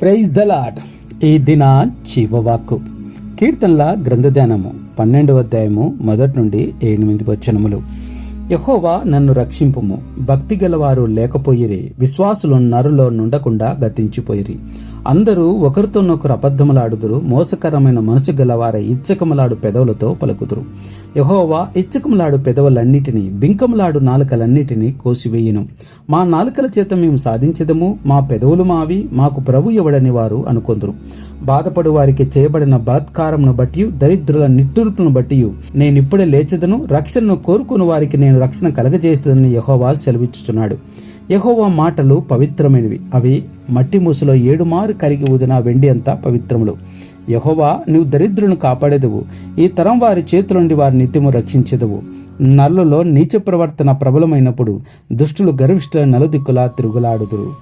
Praise the lord ఈ దిన జీవవాక్కు. కీర్తనల గ్రంథధ్యానము పన్నెండవ అధ్యాయము మొదటి నుండి ఎనిమిది వచనములు. యహోవా నన్ను రక్షింపుము. భక్తి గలవారు లేకపోయిరి విశ్వాసులు నరులో నుండకుండా గతించిపోయిరి. అందరూ ఒకరితోనొకరు అబద్ధములాడుదురు మోసకరమైన మనసు గలవారే ఇచ్చకములాడు పెదవులతో పలుకుదురు. యహోవా ఇచ్చకములాడు పెదవులన్నిటినీ బింకములాడు నాలుకలన్నిటినీ కోసివేయును. మా నాలుకల చేత మేము సాధించదము మా పెదవులు మావి మాకు ప్రభు ఎవడని వారు అనుకొందురు. బాధపడు వారికి చేయబడిన బలాత్కారమును బట్టి దరిద్రుల నిట్టూర్పును బట్టి నేనిప్పుడే లేచదను రక్షణను కోరుకుని వారికి నేను రక్షణ కలగజేస్తుందని యహోవా సెలవిచ్చుచున్నాడు. యహోవా మాటలు పవిత్రమైనవి. అవి మట్టి మూసలో ఏడుమారు కరిగి ఊదిన వెండి అంతా పవిత్రములు. యహోవా నీవు దరిద్రులను కాపాడేదవు. ఈ తరం వారి చేతుల నుండి వారి నిత్యము రక్షించెదవు. నల్లలో నీచ ప్రవర్తన ప్రబలమైనప్పుడు దుష్టులు గర్విష్ఠుల నలుదిక్కులా తిరుగులాడుదురు.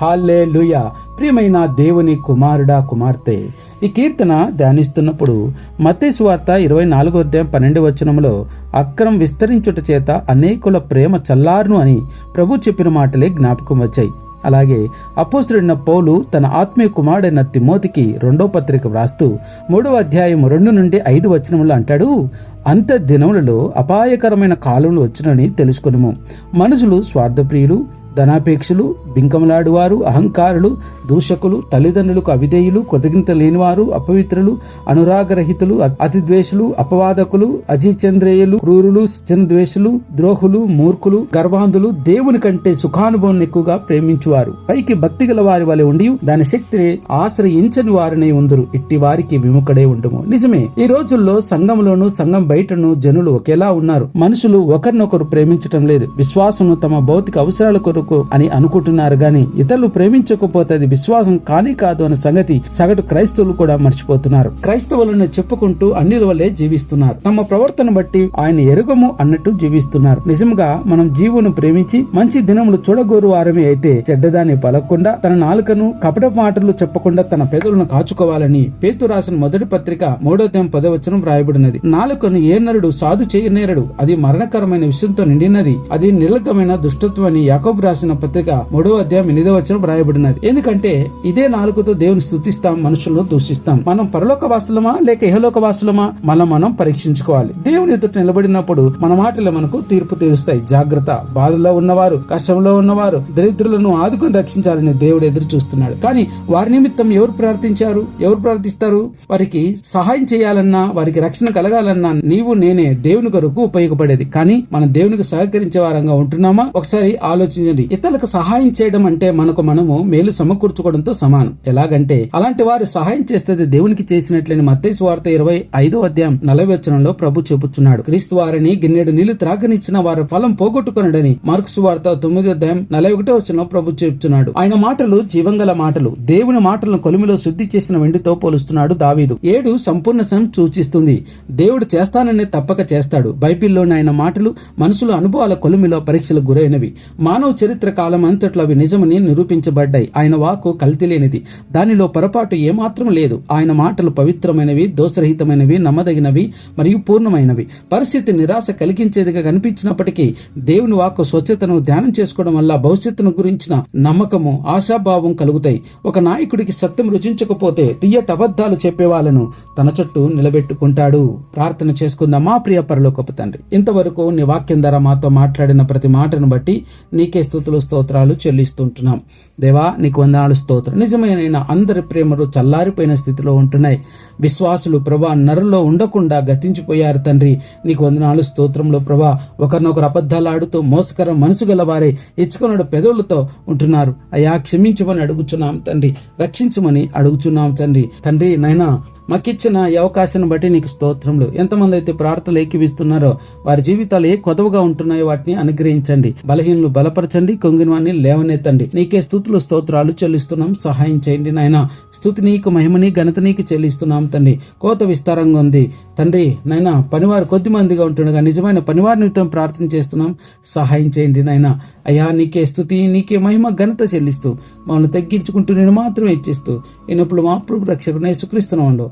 హాల్లే లూయా ప్రియమైన దేవుని కుమారుడా కుమార్తె. ఈ కీర్తన ధ్యానిస్తున్నప్పుడు మతేశ్వార్త వార్త ఇరవై నాలుగో అధ్యాయం పన్నెండు వచనంలో అక్రమం విస్తరించుట చేత అనేకుల ప్రేమ చల్లారును అని ప్రభు చెప్పిన మాటలే జ్ఞాపకం వచ్చాయి. అలాగే అపోస్తుడైన పౌలు తన ఆత్మీయ కుమారుడైన తిమోతికి రెండో పత్రిక వ్రాస్తూ మూడవ అధ్యాయం రెండు నుండి ఐదు వచనములు అంటాడు అంత దినములలో అపాయకరమైన కాలంలో వచ్చినని తెలుసుకునుము. మనుషులు స్వార్థప్రియులు ధనాపేక్షలు బింకమలాడువారు అహంకారులు దూషకులు తల్లిదండ్రులకు అవిధేయులు కృతజ్ఞత లేనివారు అపవిత్రులు అనురాగరహితులు అతిద్వేషులు అపవాదకులు అజిచంద్రేయులు క్రూరులు ద్వేషులు ద్రోహులు మూర్ఖులు గర్వాంధులు దేవుని కంటే సుఖానుభవం ఎక్కువగా ప్రేమించువారు. పైకి భక్తి గల వారి వలె ఉండి దాని శక్తిని ఆశ్రయించని వారినే ఉందరు. ఇట్టి వారికి విముఖడే ఉండము. నిజమే ఈ రోజుల్లో సంఘంలోను సంఘం బయటను జనులు ఒకేలా ఉన్నారు. మనుషులు ఒకరినొకరు ప్రేమించటం లేదు. విశ్వాసము తమ భౌతిక అవసరాల కొరకు అని అనుకుంటున్నారు గాని ఇతరులు ప్రేమించకపోతే అది విశ్వాసం కాని కాదు అనే సంగతి సగటు క్రైస్తవులు కూడా మర్చిపోతున్నారు. క్రైస్తవులను చెప్పుకుంటూ అన్నిల వల్లే జీవిస్తున్నారు. తమ ప్రవర్తన బట్టి ఆయన ఎరుగము అన్నట్టు జీవిస్తున్నారు. నిజంగా మనం జీవును ప్రేమించి మంచి దినములు చూడగోరు వారమే అయితే చెడ్డదాన్ని పలకకుండా తన నాలుకను కపట మాటలు చెప్పకుండా తన పెదవులను కాచుకోవాలని పేతు రాసిన మొదటి పత్రిక మూడో తేం పదవచనం వ్రాయబడినది. నాలుకను ఏ నరుడు సాధు చేయనేరడు? అది మరణకరమైన విషయంతో నిండినది. అది నిర్లకమైన దుష్టత్వం అని యాకోబు రాసిన పత్రిక మూడో అధ్యాయం ఎనిమిదో వచ్చిన రాయబడినది ఎందుకంటే ఇదే నాలుగుతో దేవుని స్థుతిస్తాం మనుషులను దూషిస్తాం. మనం పరలోక వాసులమా లేక ఇహలోక వాసులమా? మనం మనం పరీక్షించుకోవాలి. దేవుని ఎదుట నిలబడినప్పుడు మన మాటలు మనకు తీర్పు తీరుస్తాయి. జాగ్రత్త. బాధలో ఉన్నవారు కష్టంలో ఉన్నవారు దరిద్రులను ఆదుకొని రక్షించాలని దేవుడు ఎదురు చూస్తున్నాడు. కానీ వారి నిమిత్తం ఎవరు ప్రార్థించారు? ఎవరు ప్రార్థిస్తారు? వారికి సహాయం చేయాలన్నా వారికి రక్షణ కలగాలన్నా నీవు నేనే దేవుని కొరకు ఉపయోగపడేది. కానీ మనం దేవునికి సహకరించే వారంగా ఉంటున్నామా? ఒకసారి ఆలోచించండి. ఇతరులకు సహాయం చేయడం అంటే మనకు మనము మేలు సమకూర్చుకోవడంతో సమానం. ఎలాగంటే అలాంటి వారి సహాయం చేస్తే దేవునికి చేసినట్లని మత్తైసు వార్త ఇరవై ఐదో అధ్యాయం నలభై వచనంలో ప్రభు చెబుతున్నాడు. క్రీస్తు వారిని గిన్నెడు నీళ్ళు త్రాగనిచ్చిన వారి ఫలం పోగొట్టుకునడని మార్క్స్ వార్త తొమ్మిదో అధ్యాయం నలభై ఒకటో వచ్చిన ప్రభు చెబుతున్నాడు. ఆయన మాటలు జీవంగల మాటలు దేవుని మాటలను కొలిమిలో శుద్ధి చేసిన వెండితో పోలుస్తున్నాడు దావీదు. ఏడు సంపూర్ణ సం సూచిస్తుంది. దేవుడు చేస్తానని తప్పక చేస్తాడు. బైబిల్లోని ఆయన మాటలు మనుషుల అనుభవాల కొలిమిలో పరీక్షలకు గురైనవి. మానవ చరిత్ర కాలం అంతట్లో అవి నిజమని నిరూపించబడ్డాయి. ఆయన వాకు కల్తీ లేనిది. దానిలో పొరపాటు ఏమాత్రం లేదు. ఆయన మాటలు పవిత్రమైనవి దోషరహితమైనవి నమ్మదగినవి మరియు పూర్ణమైనవి. పరిస్థితి నిరాశ కలిగించేదిగా కనిపించినప్పటికీ దేవుని వాక్కు స్వచ్ఛతను ధ్యానం చేసుకోవడం వల్ల భవిష్యత్తును గురించిన నమ్మకము ఆశాభావం కలుగుతాయి. ఒక నాయకుడికి సత్యం రుచించకపోతే తీయట అబద్ధాలు చెప్పే వాళ్ళను తన చుట్టూ నిలబెట్టుకుంటాడు. ప్రార్థన చేసుకుందామా ప్రియ పరలోకపు తండ్రి ఇంతవరకు నీ వాక్యం ద్వారా మాతో మాట్లాడిన ప్రతి మాటను బట్టి నీకే స్థుతులు స్తోత్రాలు చెల్లిస్తుంటున్నాం. దేవా నీకు వందనాలు స్తోత్రం నిజమైన అందరి ప్రేమలు చల్లారిపోయిన స్థితిలో ఉంటున్నాయి. విశ్వాసులు ప్రభా నరులో ఉండకుండా గతించిపోయారు తండ్రి. నీకు వందనాలు స్తోత్రంలో ప్రభా. ఒకరినొకరు అబద్ధాలు ఆడుతూ మోసకరం మనసు గలవారే ఇచ్చుకున్నాడు పెదవులతో ఉంటున్నారు. అయా క్షమించమని అడుగుచున్నాం తండ్రి. రక్షించమని అడుగుచున్నాం తండ్రి. తండ్రి నైనా మాకిచ్చిన ఈ అవకాశాన్ని బట్టి నీకు స్తోత్రములు. ఎంతమంది అయితే ప్రార్థనలు ఏకివిస్తున్నారో వారి జీవితాలు ఏ కొదవగా ఉంటున్నాయో వాటిని అనుగ్రహించండి. బలహీనలు బలపరచండి కొంగిన వాడిని లేవనెత్తండి. నీకే స్థుతులు స్తోత్రాలు చెల్లిస్తున్నాం. సహాయం చేయండి నాయన. స్థుతి నీకు మహిమని ఘనత నీకు చెల్లిస్తున్నాం తండ్రి. కోత విస్తారంగా ఉంది. తండ్రి నాయన పనివారు కొద్ది మందిగా ఉంటుండగా నిజమైన పనివారి నిమిత్తం ప్రార్థన చేస్తున్నాం. సహాయం చేయండి నాయన. అయ్యా నీకే స్థుతి నీకే మహిమ ఘనత చెల్లిస్తూ మమ్మల్ని తగ్గించుకుంటూ నేను మాత్రమే ఇచ్చిస్తూ ఈనప్పుడు మా ప్రభు రక్షకునే సుక్రీస్తున్నాం